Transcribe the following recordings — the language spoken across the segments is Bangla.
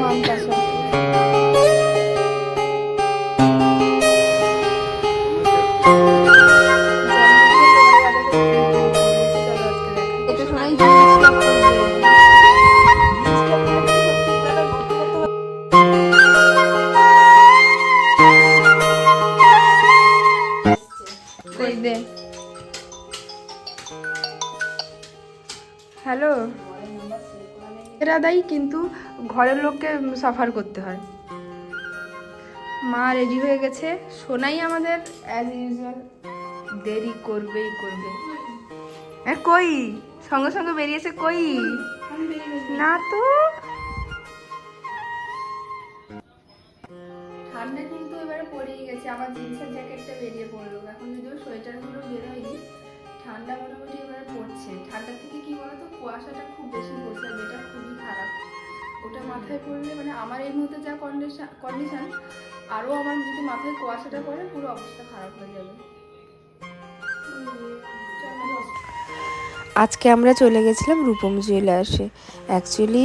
মানতাসা হ্যালো? এরা দেয় কিন্তু ঘরের লোককে সাফার করতে হয়। মা রেডি হয়ে গেছে। সোনাই আমাদের অ্যাজ ইউজুয়াল দেরি করবেই করবে। হ্যাঁ কই? সঙ্গে সঙ্গে বেরিয়েছে কই? না তো। ঠান্ডা কিন্তু এবারে পড়েই গেছে আমার জিন্সের জ্যাকেটটা বেরিয়ে পড়ল। এখন যদিও সোয়েটারগুলো বেরোয়নি ঠান্ডা মোটামুটি এবার পড়ছে। ঠান্ডার থেকে কি বলতো? কুয়াশাটা খুব বেশি পড়ছে যেটা খুবই খারাপ। ওটা মাথায় পড়লে মানে আমার এই মুহূর্তে যা কন্ডিশন কন্ডিশন আরও আমার যদি মাথায় কুয়াশাটা পড়ে, পুরো অবস্থা খারাপ হয়ে যাবে। আজকে আমরা চলে গেছিলাম রূপম জুয়েলার্সে অ্যাকচুয়ালি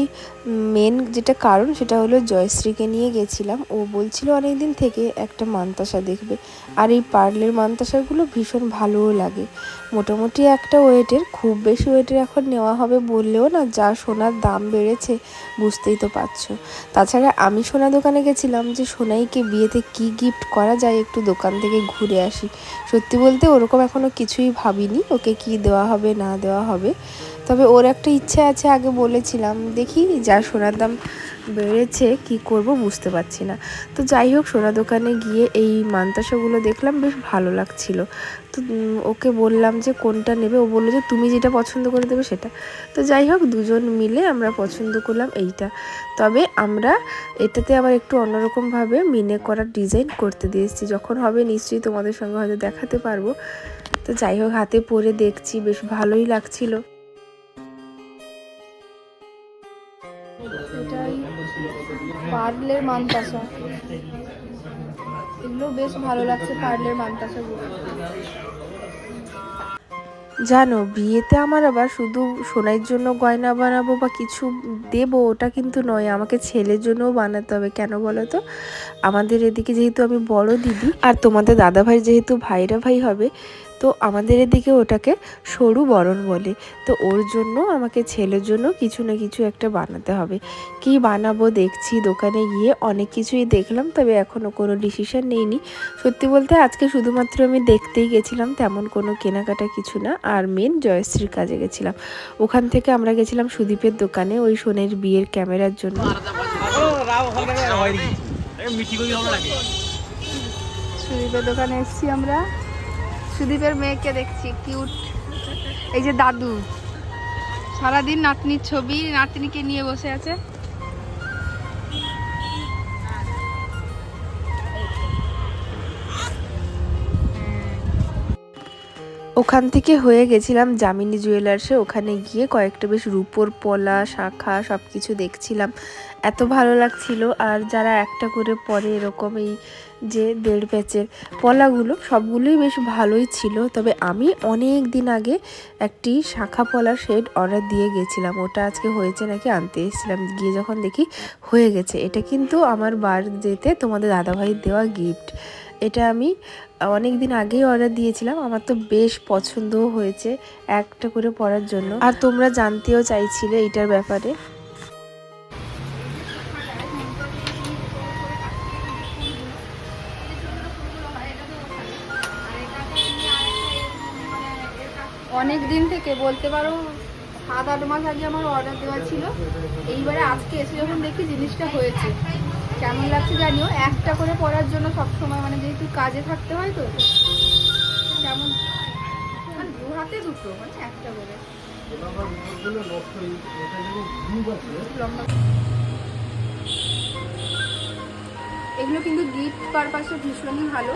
মেন যেটা কারণ সেটা হলো জয়শ্রীকে নিয়ে গেছিলাম। ও বলছিল অনেক দিন থেকে একটা মান্তাসা দেখবে। আর এই পার্লের মান্তাসাগুলো ভীষণ ভালোও লাগে। মোটামুটি একটা ওয়েটের, খুব বেশি ওয়েটের এখন নেওয়া হবে বললেও না, যা সোনার দাম বেড়েছে বুঝতেই তো পারছ। তাছাড়া আমি সোনা দোকানে গেছিলাম যে সোনাইকে বিয়েতে কি গিফট করা যায় একটু দোকান থেকে ঘুরে আসি। সত্যি বলতে ওরকম এখনও কিছুই ভাবিনি, ওকে কি দেওয়া হবে না দেওয়া হবে। তবে ওর একটা ইচ্ছে আছে, আগে বলেছিলাম। দেখি যা সোনার দাম বেড়েছে, কি করব বুঝতে পারছি না। তো যাই হোক, সোনা দোকানে গিয়ে এই মান্তাসাগুলো দেখলাম, বেশ ভালো লাগছিল। তো ওকে বললাম যে কোনটা নেবে? ও বলল যে তুমি যেটা পছন্দ করে দেবে সেটা। তো যাই হোক, দুজন মিলে আমরা পছন্দ করলাম এইটা। তবে আমরা এটাতে আবার একটু অন্যরকমভাবে মিনে করার ডিজাইন করতে দিয়েছি। যখন হবে নিশ্চয়ই তোমাদের সঙ্গে হয়তো দেখাতে পারব। তো যাই হোক হাতে পরে দেখছি বেশ ভালোই লাগছিল। পার্লের মানতাসা। এগুলো বেশ ভালো লাগছে পার্লের মানতাসাগুলো জানো বিয়েতে আমার আবার শুধু সোনার জন্য গয়না বানাবো বা কিছু দেবো ওটা কিন্তু নয়। আমাকে ছেলের জন্যও বানাতে হবে কেন বলো তো? আমাদের এদিকে যেহেতু আমি বড় দিদি আর তোমাদের দাদা ভাই যেহেতু ভাইরা ভাই হবে তো আমাদের এদিকে ওটাকে সরু বরণ বলে। তো ওর জন্য, আমাকে ছেলের জন্য কিছু না কিছু একটা বানাতে হবে। কি বানাবো দেখছি, দোকানে গিয়ে অনেক কিছুই দেখলাম, তবে এখনও কোনো ডিসিশন নেইনি। সত্যি বলতে আজকে শুধুমাত্র আমি দেখতেই গেছিলাম, তেমন কোনো কেনাকাটা কিছু না। আর মেন জয়শ্রীর কাজে গেছিলাম। ওখান থেকে আমরা গেছিলাম সুদীপের দোকানে ওই সোনের বিয়ের ক্যামেরার জন্য। সুদীপের দোকানে এসেছি আমরা। সুদীপের মেয়েকে দেখছি কিউট এই যে দাদু। সারাদিন নাতনির ছবি নাতনিকে নিয়ে বসে আছে। ওখান থেকে হয়ে গেছিলাম জামিনী জুয়েলার্সে ওখানে গিয়ে কয়েকটা বেশ রূপোর পলা, শাখা সব কিছু দেখছিলাম। এত ভালো লাগছিল। আর যারা একটা করে পরে এরকম এই যে দেড় প্যাচের পলাগুলো, সবগুলোই বেশ ভালোই ছিল। তবে আমি অনেক দিন আগে একটি শাখা পলা শেড অর্ডার দিয়ে গেছিলাম। ওটা আজকে হয়েছে নাকি আনতে এসেছিলাম। গিয়ে যখন দেখি হয়ে গেছে। এটা কিন্তু আমার বার যেতে তোমাদের দাদাভাই দেওয়া গিফট এটা আমি অনেক দিন আগেই অর্ডার দিয়েছিলাম। আমার তো বেশ পছন্দও হয়েছে একটা করে পরার জন্য। আর তোমরা জানতেও চাইছিলে এটার ব্যাপারে। অনেক দিন থেকে বলতে পারো, সাত আট মাস আগে আমার অর্ডার দেওয়া ছিল। এইবারে আজকে এসে যখন দেখি জিনিসটা হয়েছে। কেমন লাগছে জানিও? একটা করে পড়ার জন্য সব সময় মানে যেহেতু কাজে থাকতে হয় তো, কেমন? মানে দু হাতে দুটো মানে একটা করে। এগুলো কিন্তু গিফট পারপাসে ভীষণই ভালো।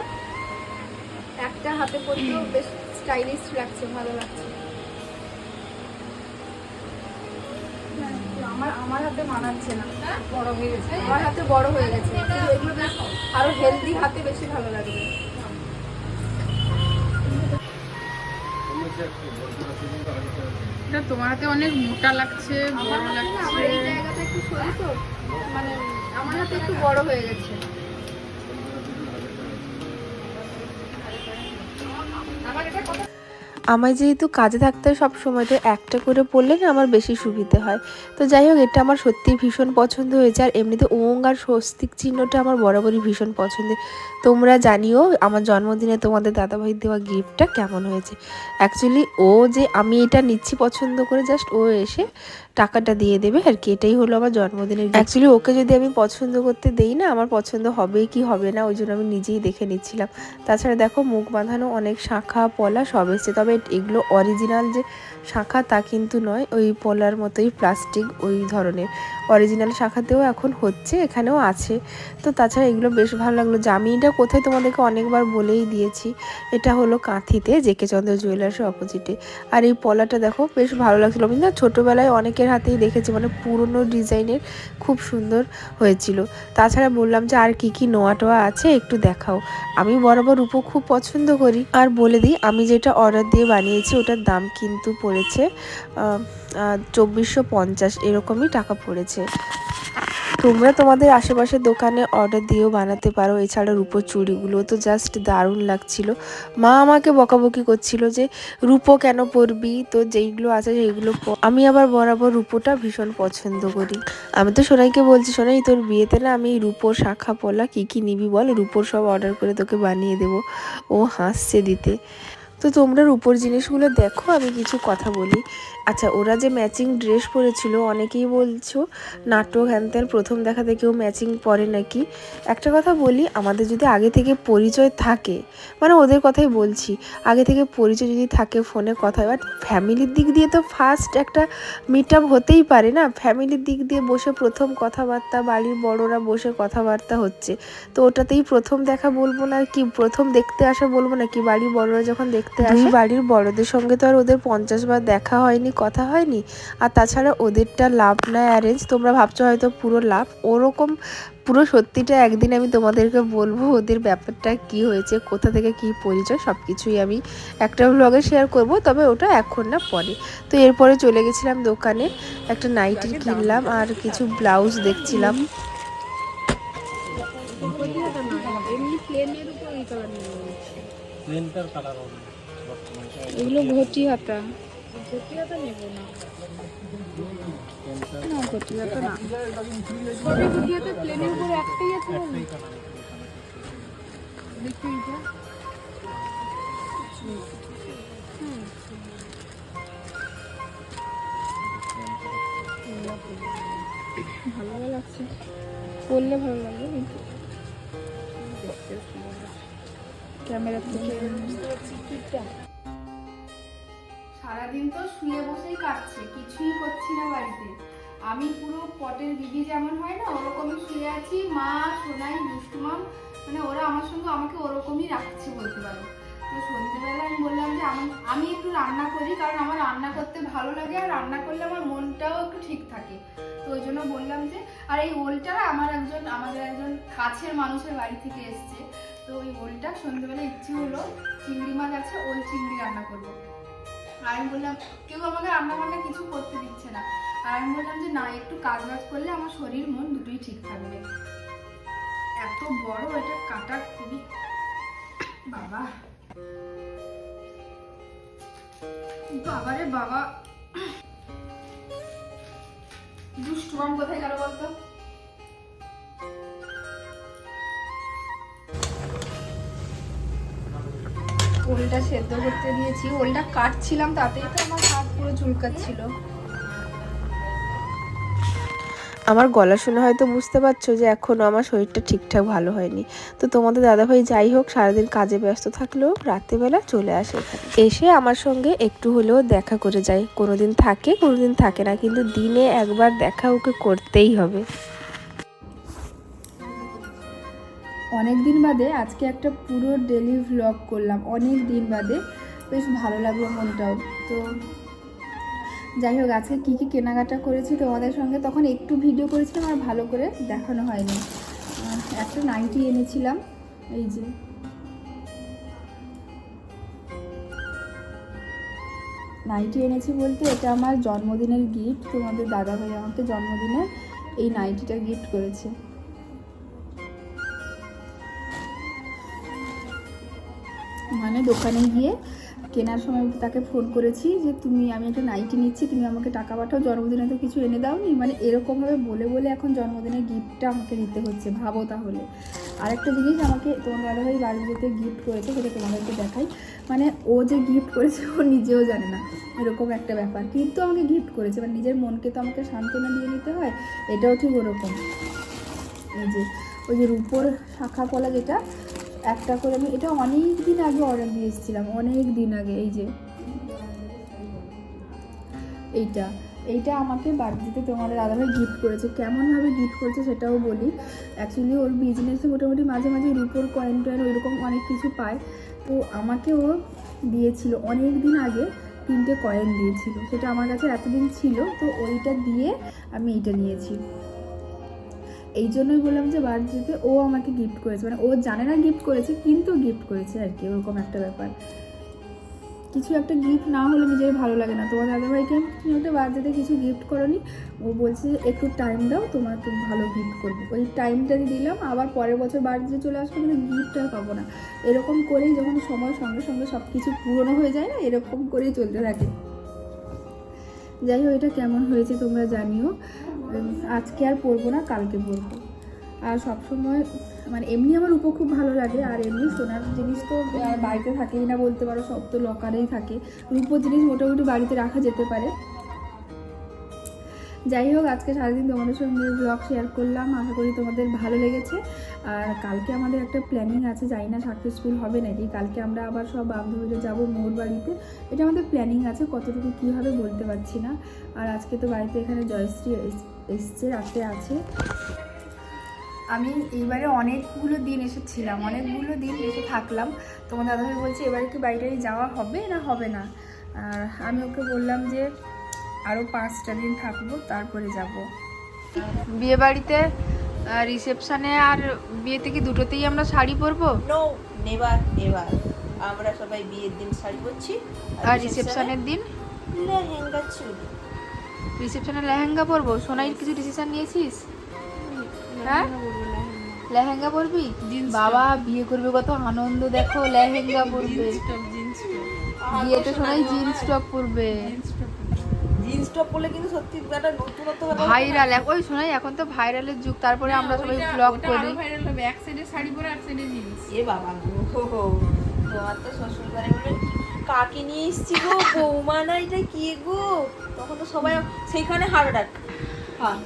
একটা হাতে পরতেও বেশ স্টাইলিশ লাগছে, ভালো লাগছে। আমার হাতে মানাচ্ছে না। বড় হয়ে গেছে। আমার হাতে বড় হয়ে গেছে। এগুলো বেশ আরও হেলদি হাতে বেশি ভালো লাগবে। তোমার হাতে অনেক মোটা লাগছে বড় আমার লাগছে। এই জায়গাটা একটু সরু তো। মানে আমার হাতে একটু বড় হয়ে গেছে। আমার এটা কত আমায় যেহেতু কাজে থাকতে সব সময় তো একটা করে পড়লে না আমার বেশি সুবিধে হয়। তো যাই হোক, এটা আমার সত্যিই ভীষণ পছন্দ হয়েছে। আর এমনিতে ওং আর স্বস্তিক চিহ্নটা আমার বরাবরই ভীষণ পছন্দের। তোমরা জানিও আমার জন্মদিনে তোমাদের দাদাভাই দেওয়া গিফটটা কেমন হয়েছে। অ্যাকচুয়ালি ও যে আমি এটা নিচ্ছি পছন্দ করে জাস্ট ও এসে টাকাটা দিয়ে দেবে, আর কি। এটাই হলো আমার জন্মদিনের অ্যাকচুয়ালি ওকে যদি আমি পছন্দ করতে দেই না, আমার পছন্দ হবে কি হবে না, ওই জন্য আমি নিজেই দেখে নিচ্ছিলাম। তাছাড়া দেখো, মুখ বাঁধানো অনেক শাখা, পলা সব এসছে। তবে এগুলো অরিজিনাল যে শাখা, তা কিন্তু নয়। ওই পলার মতোই প্লাস্টিক ওই ধরনের। অরিজিনাল শাখাতেও এখন হচ্ছে, এখানেও আছে। তো তাছাড়া এগুলো বেশ ভালো লাগল। জামিটা কোথায় তোমাদেরকে অনেকবার বলেই দিয়েছি। এটা হলো কাঁথিতে জেকে চন্দ্র জুয়েলার্সের অপোজিটে আর এই পলাটা দেখো, বেশ ভালো লাগছিল। না ছোটোবেলায় অনেকের হাতেই দেখেছি মানে পুরনো ডিজাইনের খুব সুন্দর হয়েছিল। তাছাড়া বললাম যে আর কি কি নোয়া টোয়া আছে একটু দেখাও। আমি বরাবর রূপো খুব পছন্দ করি। আর বলে দিই, আমি যেটা অর্ডার দিয়ে বানিয়েছি ওটার দাম কিন্তু পড়েছে চব্বিশশো পঞ্চাশ, এরকমই টাকা পড়েছে। তোমরা তোমাদের আশেপাশের দোকানে অর্ডার দিয়েও বানাতে পারো। এছাড়া রূপোর চুড়িগুলো তো জাস্ট দারুণ লাগছিল। মা আমাকে বকাবকি করছিল যে, রূপো কেন পরবি? তো যেইগুলো আছে সেইগুলো আমি আবার বরাবর রূপোটা ভীষণ পছন্দ করি। আমি তো সোনাইকে বলছি, সোনাই, তোর বিয়েতে না আমি রূপোর শাখা পলা, কী কী নিবি বল? রূপোর সব অর্ডার করে তোকে বানিয়ে দেবো। ও হাসছে দিতে। তো তোমরা রূপোর জিনিসগুলো দেখো, আমি কিছু কথা বলি। আচ্ছা ওরা যে ম্যাচিং ড্রেস পরেছিল অনেকেই বলছো নাটক হ্যানত্যান প্রথম দেখাতে কেউ ম্যাচিং পরে নাকি? একটা কথা বলি আমাদের যদি আগে থেকে পরিচয় থাকে মানে ওদের কথাই বলছি আগে থেকে পরিচয় যদি থাকে ফোনে কথা বাট ফ্যামিলির দিক দিয়ে তো ফার্স্ট একটা মিট আপ হতেই পারে না? ফ্যামিলির দিক দিয়ে বসে প্রথম কথাবার্তা বাড়ির বড়রা বসে কথাবার্তা হচ্ছে তো ওটাতেই প্রথম দেখা বলব না কি প্রথম দেখতে আসা বলব না কি বাড়ির বড়রা যখন দেখতে আসে বাড়ির বড়দের সঙ্গে তো আর ওদের পঞ্চাশ বার দেখা হয়নি। কথা হয়নি? আর তাছাড়া ওদেরটা লাভ না অ্যারেঞ্জ তোমরা ভাবছ হয়তো পুরো লাভ? ওরকম পুরো সত্যিটা একদিন আমি তোমাদেরকে বলব ওদের ব্যাপারটা কি হয়েছে কোথা থেকে কি পরিচয় সব কিছুই আমি একটা ব্লগে শেয়ার করব তবে ওটা এখন না পরে। তো এরপরে চলে গেছিলাম দোকানে একটা নাইটি কিনলাম আর কিছু ব্লাউজ দেখছিলাম। এগুলো ঘটি হাতা। নেব না। না ঘটি হাতা প্লেনের উপর একটাই আছে দেখি এটা ভালো লাগছে। পরলে ভালো লাগবে কিন্তু ক্যামেরা থেকে সারাদিন তো শুয়ে বসেই কাটছে, কিছুই করছি না বাড়িতে। আমি পুরো পটের বিবি যেমন হয় না, ওরকমই শুয়ে আছি। মা, সোনাই, দুষ্টুমাম মানে ওরা আমার সঙ্গে আমাকে ওরকমই রাখছে বলতে পারো। তো সন্ধ্যেবেলা আমি বললাম যে আমি আমি একটু রান্না করি, কারণ আমার রান্না করতে ভালো লাগে আর রান্না করলে আমার মনটাও একটু ঠিক থাকে। তো ওই জন্য বললাম যে, আর এই ওলটা আমার একজন, আমাদের একজন কাছের মানুষের বাড়ি থেকে এসছে। তো ওই ওলটা সন্ধ্যেবেলা ইচ্ছে হলো চিংড়ি মাছ আছে, ওল চিংড়ি রান্না করব। আমি বললাম, কেউ আমাকে রান্না বান্না কিছু করতে দিচ্ছে না। আর আমি বললাম যে, না, একটু কাজ বাজ করলে আমার শরীর, মন দুটোই ঠিক থাকবে। এত বড় এটা কাটা খুবই বাবা। বাবারে বাবা। দুষ্টুমাম কোথায় গেল বলতো? ওলটা সেদ্ধ করতে দিয়েছি। ওলটা কাটছিলাম, তাতেই তো আমার হাত পুরো চুলকাচ্ছিল। আমার গলা শুনে হয়তো বুঝতে পারছ যে এখনও আমার শরীরটা ঠিকঠাক ভালো হয়নি। তো তোমাদের দাদাভাই যাই হোক, সারাদিন কাজে ব্যস্ত থাকলেও রাত্রেবেলা চলে আসে এসে আমার সঙ্গে একটু হলেও দেখা করে যায়। কোনোদিন থাকে কোনোদিন থাকে না, কিন্তু দিনে একবার দেখা ওকে করতেই হবে। অনেক দিন বাদে আজকে একটা পুরো ডেলি ভ্লগ করলাম, অনেক দিন বাদে। বেশ ভালো লাগল মনটাও। তো যাই হোক, আজকে কী কী কেনাকাটা করেছি তোমাদের সঙ্গে, তখন একটু ভিডিও করেছিলাম আর ভালো করে দেখানো হয়নি। একটা নাইটি এনেছিলাম, এই যে। নাইটি এনেছি বলতে এটা আমার জন্মদিনের গিফট তোমাদের দাদা ভাই আমাকে জন্মদিনে এই নাইটিটা গিফট করেছে। মানে দোকানে গিয়ে কেনার সময় তাকে ফোন করেছি যে, তুমি, আমি একটা নাইটি নিচ্ছি, তুমি আমাকে টাকা পাঠাও, জন্মদিনে তো কিছু এনে দাওনি? মানে এরকমভাবে বলে বলে এখন জন্মদিনের গিফটটা আমাকে নিতে হচ্ছে, ভাবো তাহলে। আরেকটা জিনিস আমাকে তোমার দাদাভাই বাড়ি যেতে গিফট করেছে, সেটা তোমাদেরকে দেখাই। মানে ও যে গিফট করেছে, ও নিজেও জানে না, এরকম একটা ব্যাপার। কিন্তু আমাকে গিফট করেছে মানে নিজের মনকে তো আমাকে সান্ত্বনা দিয়ে নিতে হয়, এটাও ঠিক ওরকম। এই যে, ওই যে রূপোর শাখা পলা যেটা একটা করে আমি, এটা অনেক দিন আগে অর্ডার দিয়ে এসেছিলাম, অনেক দিন আগে, এই যে। এইটা এইটা আমাকে বার্থডেতে তোমাদের দাদাভাই গিফট করেছে। কেমনভাবে গিফট করেছে সেটাও বলি। অ্যাকচুয়ালি ওর বিজনেসে মোটামুটি মাঝে মাঝে রুপোর কয়েন টয়েন ওইরকম অনেক কিছু পায়। তো আমাকে ও দিয়েছিল, অনেক দিন আগে তিনটে কয়েন দিয়েছিল। সেটা আমার কাছে এতদিন ছিল, তো ওইটা দিয়ে আমি এইটা নিয়েছি। এই জন্যই বললাম যে বার্থডেতে ও আমাকে গিফট করেছে। মানে ও জানে না গিফট করেছে, কিন্তু গিফট করেছে আর কি ওরকম একটা ব্যাপার। কিছু একটা গিফট না হলে নিজের ভালো লাগে না। তোমার দাদাভাইকে তুমি একটা বার্থডেতে কিছু গিফট করনি। ও বলছে যে একটু টাইম দাও তোমাকে ভালো গিফট করব। ওই টাইমটা দিলাম, আবার পরের বছর বার্থডে চলে আসবে, কিন্তু গিফট আর পাবো না। এরকম করেই যখন সময় সঙ্গে সঙ্গে সব কিছু পুরনো হয়ে যায় না, এরকম করেই চলতে থাকে। যাই হোক, এটা কেমন হয়েছে তোমরা জানিও। আজকে আর পরবো না, কালকে পরবো। আর সবসময় মানে এমনি আমার উপর খুব ভালো লাগে, আর এমনি সোনার জিনিস তো বাড়িতে থাকেই না বলতে পারো, সব তো লকারেই থাকে। রূপোর জিনিস মোটামুটি বাড়িতে রাখা যেতে পারে। যাই হোক, আজকে সারাদিন তোমাদের সঙ্গে ব্লগ শেয়ার করলাম। আশা করি তোমাদের ভালো লেগেছে। আর কালকে আমাদের একটা প্ল্যানিং আছে, জানি না সাকসেসফুল হবে নাকি। কালকে আমরা আবার সব বান্ধবীরা যাব মোর বাড়িতে। এটা আমাদের প্ল্যানিং আছে, কতটুকু কী হবে বলতে পারছি না। আর আজকে তো বাড়িতে এখানে জয়শ্রী এস- এসছে, রাতে আছে। আমি এইবারে অনেকগুলো দিন এসেছিলাম, অনেকগুলো দিন এসে থাকলাম। তোমার দাদাভাই বলছে, এবারে কি বাড়িটাই যাওয়া হবে না হবে না? আর আমি ওকে বললাম যে আরও পাঁচটা দিন থাকব তারপরে যাব। বিয়ে বাড়িতে রিসেপশনে আর বিয়েতে কি দুটোতেই আমরা শাড়ি পরবো? নো নেভার নেভার আমরা সবাই বিয়ের দিন শাড়ি পরছি। আর রিসেপশনের দিন? লেহেঙ্গা চুড়ি। রিসেপশনে লেহেঙ্গা পরবো? সোনাইয়ের কিছু ডিসিশন নিয়েছিস? হ্যাঁ? লেহেঙ্গা। পরবি? বাবা বিয়ে করবে কত আনন্দ দেখো লেহেঙ্গা পরবে। বিয়েতে সোনাই জিন্স টপ পরবে। জিন্স টপ পরলে কিন্তু সত্যি একটা নতুনত্ব ভাইরাল ওই শোনাই এখন তো ভাইরালের যুগ তারপরে আমরা সবাই ব্লগ করি। ভাইরাল হবে এক সাইডে শাড়ি পরে এক সাইডে জিন্স এ বাবা গো তোমার তো শ্বশুর বাড়ি বলে কাকে নিয়ে এসছি গো? বৌমা না এটা কি গো? তখন তো সবাই সেইখানে হার্ট অ্যাটাক হ্যাঁ।